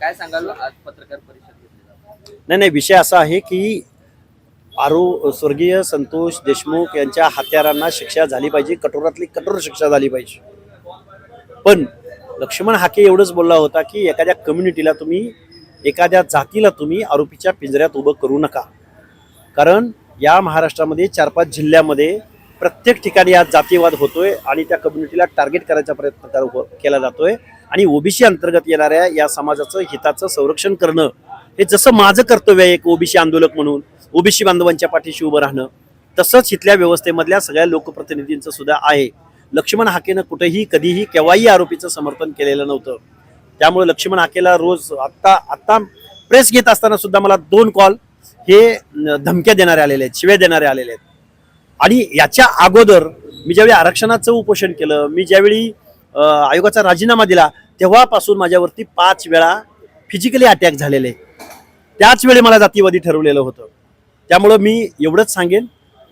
काय सांगाल? आज पत्रकार परिषद घेतली नाही नाही विषय असा आहे की आरो स्वर्गीय संतोष देशमुख यांच्या हत्यारांना शिक्षा झाली पाहिजे कठोरातली कठोर शिक्षा झाली पाहिजे. पण लक्ष्मण हाके एवढंच बोलला होता की एखाद्या कम्युनिटीला तुम्ही एखाद्या जातीला तुम्ही आरोपीच्या पिंजऱ्यात उभं करू नका. कारण या महाराष्ट्रामध्ये चार पाच जिल्ह्यामध्ये प्रत्येक ठिकाणी आज जातीवाद होतोय आणि त्या कम्युनिटीला टार्गेट करायचा प्रयत्न केला जातोय. आणि ओबीसी अंतर्गत येणाऱ्या या समाजाचं हिताचं संरक्षण करणं हे जसं माझं कर्तव्य आहे एक ओबीसी आंदोलक म्हणून ओबीसी बांधवांच्या पाठीशी उभं राहणं तसंच इथल्या व्यवस्थेमधल्या सगळ्या लोकप्रतिनिधींचं सुद्धा आहे. लक्ष्मण हाकेनं कुठेही कधीही केव्हाही आरोपीचं समर्थन केलेलं नव्हतं. त्यामुळे लक्ष्मण हाकेला रोज आत्ता आत्ता प्रेस घेत असताना सुद्धा मला दोन कॉल हे धमक्या देणारे आलेले आहेत शिव्या देणारे आलेले आहेत. आणि याच्या अगोदर मी ज्यावेळी आरक्षणाचं उपोषण केलं मी ज्यावेळी आयोगाचा राजीनामा दिला तेव्हापासून माझ्यावरती पाच वेळा फिजिकली अटॅक झालेले. त्याच वेळी मला जातीवादी ठरवलेलं होतं. त्यामुळं मी एवढंच सांगेन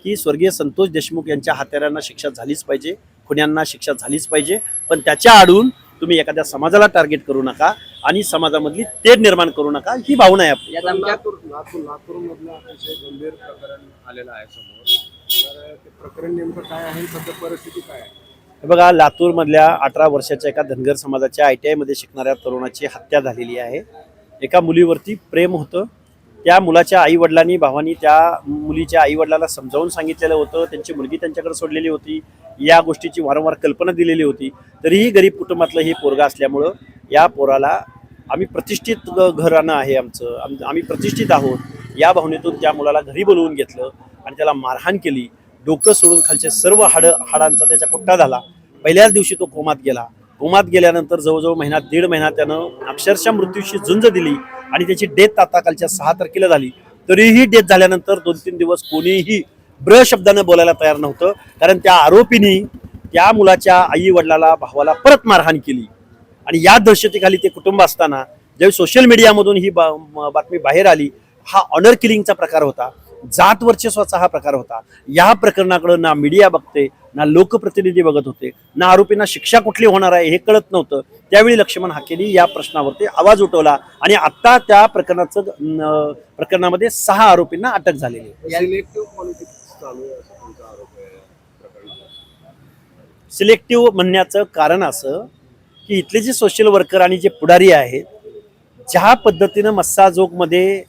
की स्वर्गीय संतोष देशमुख यांच्या हत्यारांना शिक्षा झालीच पाहिजे खुन्यांना शिक्षा झालीच पाहिजे पण त्याच्या आडून तुम्ही एखाद्या समाजाला टार्गेट करू नका आणि समाजामधली तेढ निर्माण करू नका ही भावना आहे आपली. गंभीर प्रकरण आलेलं आहे समोर. तर ते प्रकरण नेमकं काय आहे? सध्या परिस्थिती काय आहे? हे बघा लातूरमधल्या अठरा वर्षाच्या एका धनगर समाजाच्या आय टी आयमध्ये शिकणाऱ्या तरुणाची हत्या झालेली आहे. एका मुलीवरती प्रेम होतं. त्या मुलाच्या आईवडिलांनी भावानी त्या मुलीच्या आईवडिलाला समजावून सांगितलेलं होतं. त्यांची मुलगी त्यांच्याकडे सोडलेली होती. या गोष्टीची वारंवार कल्पना दिलेली होती. तरीही गरीब कुटुंबातलं हे पोरगा असल्यामुळं या पोराला आम्ही प्रतिष्ठित ग- घराणं आहे आमचं. आम- आम्ही प्रतिष्ठित आहोत. या भावनेतून त्या मुलाला घरी बोलवून घेतलं आणि त्याला मारहाण केली. डोकं सोडून खालचे सर्व हाड हाडांचा त्याच्या कुट्टा झाला. पहिल्याच दिवशी तो कोमात गेला. कोमात गेल्यानंतर जवळजवळ महिना दीड महिना त्यानं अक्षरशः मृत्यूशी झुंज दिली आणि त्याची डेथ आता कालच्या सहा तारखेला झाली. तरीही डेथ झाल्यानंतर दोन तीन दिवस कोणीही ब्र शब्दानं बोलायला तयार नव्हतं. कारण त्या आरोपीनी त्या मुलाच्या आई वडिलाला भावाला परत मारहाण केली. आणि या दहशतीखाली ते कुटुंब असताना ज्यावेळी सोशल मीडियामधून ही बा- बातमी बाहेर आली हा ऑनर किलिंगचा प्रकार होता. जात वर्चस्वाचा हा प्रकार होता. या प्रकरणाकडे ना मीडिया बघते ना लोकप्रतिनिधी बघत होते ना आरोपींना शिक्षा कुठली होणार आहे हे कळत नव्हतं. त्यावेळी लक्ष्मण हाकेनी या प्रश्नावरती आवाज उठवला आणि आता त्या प्रकरणाचं प्रकरणामध्ये सहा आरोपींना अटक झालेली आहे. सिलेक्टिव्ह म्हणण्याचं कारण असं की इथले जे सोशल वर्कर आणि जे पुढारी आहेत ज्या पद्धतीनं मस्साजोगमध्ये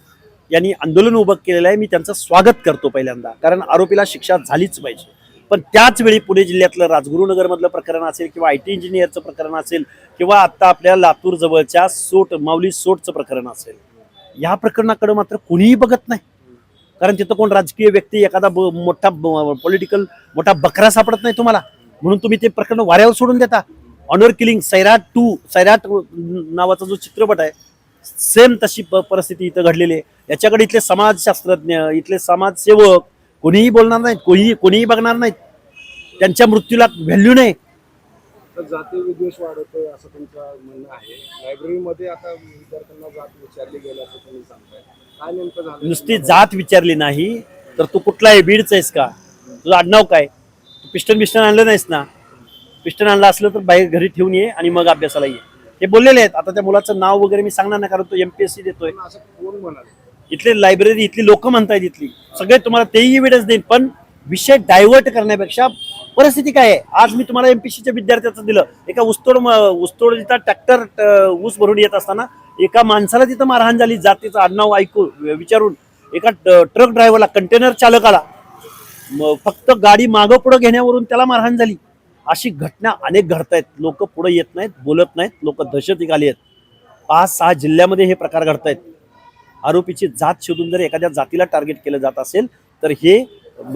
यांनी आंदोलन उभं केलेलं आहे. मी त्यांचं स्वागत करतो पहिल्यांदा. कारण आरोपीला शिक्षा झालीच पाहिजे. पण त्याचवेळी पुणे जिल्ह्यातलं राजगुरुनगरमधलं प्रकरण असेल किंवा आय टी इंजिनियरचं प्रकरण असेल किंवा आत्ता आपल्या लातूर जवळच्या सोट माऊली सोटचं प्रकरण असेल या प्रकरणाकडे मात्र कुणीही बघत नाही. कारण तिथं कोण राजकीय व्यक्ती एखादा मोठा पॉलिटिकल मोठा बकरा सापडत नाही तुम्हाला. म्हणून तुम्ही ते प्रकरण वाऱ्यावर सोडून देता. Honour killing Sairat two Sairat नावाचा जो चित्रपट आहे सेम तशी प- परिस्थिती इथं घडलेली आहे. याच्याकडे इथले समाजशास्त्रज्ञ इथले समाजसेवक कोणीही बोलणार नाहीत कोणीही कोणीही बघणार नाहीत. त्यांच्या मृत्यूला व्हॅल्यू नाही. तर जाती विद्वेष वाढवतोय असं त्यांचं म्हणणं आहे. लायब्ररीमध्ये आता विद्यार्थ्यांना जात विचारली गेल्याचं तुम्ही सांगताय. काय नेमकं झालं नुसती जात विचारली नाही तर तू कुठला आहे बीडचा आहेस का? तुझं आडनाव काय? तू पिस्टन बिस्टन आणलं नाहीस ना? पिस्टन आणलं असलं तर बाहेर घरी ठेवून ये आणि मग अभ्यासाला ये. हे बोललेले आहेत. आता त्या मुलाचं नाव वगैरे मी सांगणार नाही कारण तो एमपीएससी देतोय. इथले लायब्ररी इथली लोक म्हणतायत इथली. सगळे तुम्हाला तेही एव्हिडन्स देईन पण विषय डायव्हर्ट करण्यापेक्षा परिस्थिती काय आहे? आज मी तुम्हाला एमपीसीच्या विद्यार्थ्याचं दिलं. एका ऊसतोड म- ऊसतोड जिथं ट्रॅक्टर ऊस भरून येत असताना एका माणसाला तिथं मारहाण झाली. जातीचं आडनाव ऐकून विचारून एका ट्रक ड्रायव्हरला कंटेनर चालकाला फक्त गाडी मागं पुढं घेण्यावरून त्याला मारहाण झाली. अशी घटना अनेक घडतायत. लोक पुढे येत नाहीत बोलत नाहीत लोक दहशतीखाली आहेत. पाच सहा जिल्ह्यामध्ये हे प्रकार घडतायत. आरोपीची जात शोधून जर एखाद्या जातीला टार्गेट केलं जात असेल तर हे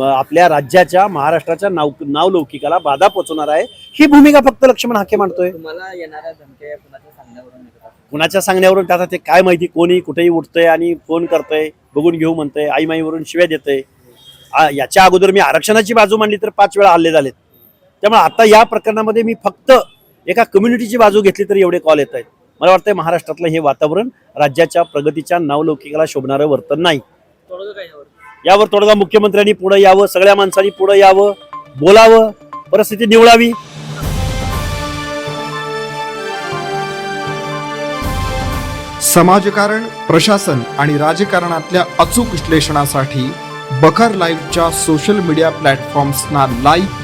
आपल्या राज्याच्या महाराष्ट्राच्या नाव नावलौकिकाला बाधा पोहोचवणार आहे. ही भूमिका फक्त लक्ष्मण हाके मांडतोय. कुणाच्या सांगण्यावरून त्याचा ते काय माहिती कोणी कुठेही उठतंय आणि फोन करतंय बघून घेऊ म्हणतंय आई माईवरून शिव्या देतंय. याच्या अगोदर मी आरक्षणाची बाजू मांडली तर पाच वेळा हल्ले झालेत. त्यामुळे आता या प्रकरणामध्ये मी फक्त एका कम्युनिटीची बाजू घेतली तरी एवढे कॉल येत आहेत मला वाटतंय महाराष्ट्रातलं हे वातावरण राज्याच्या प्रगतीच्या नावलौकिकाला शोभणारं वर्तन नाही यावर? यावर तोडगा मुख्यमंत्र्यांनी पुढे यावं सगळ्या माणसांनी पुढे यावं बोलावं परिस्थिती निवडावी समाजकारण प्रशासन आणि राजकारणातल्या अचूक विश्लेषणासाठी बखर लाईव्हच्या सोशल मीडिया प्लॅटफॉर्म्सना लाईक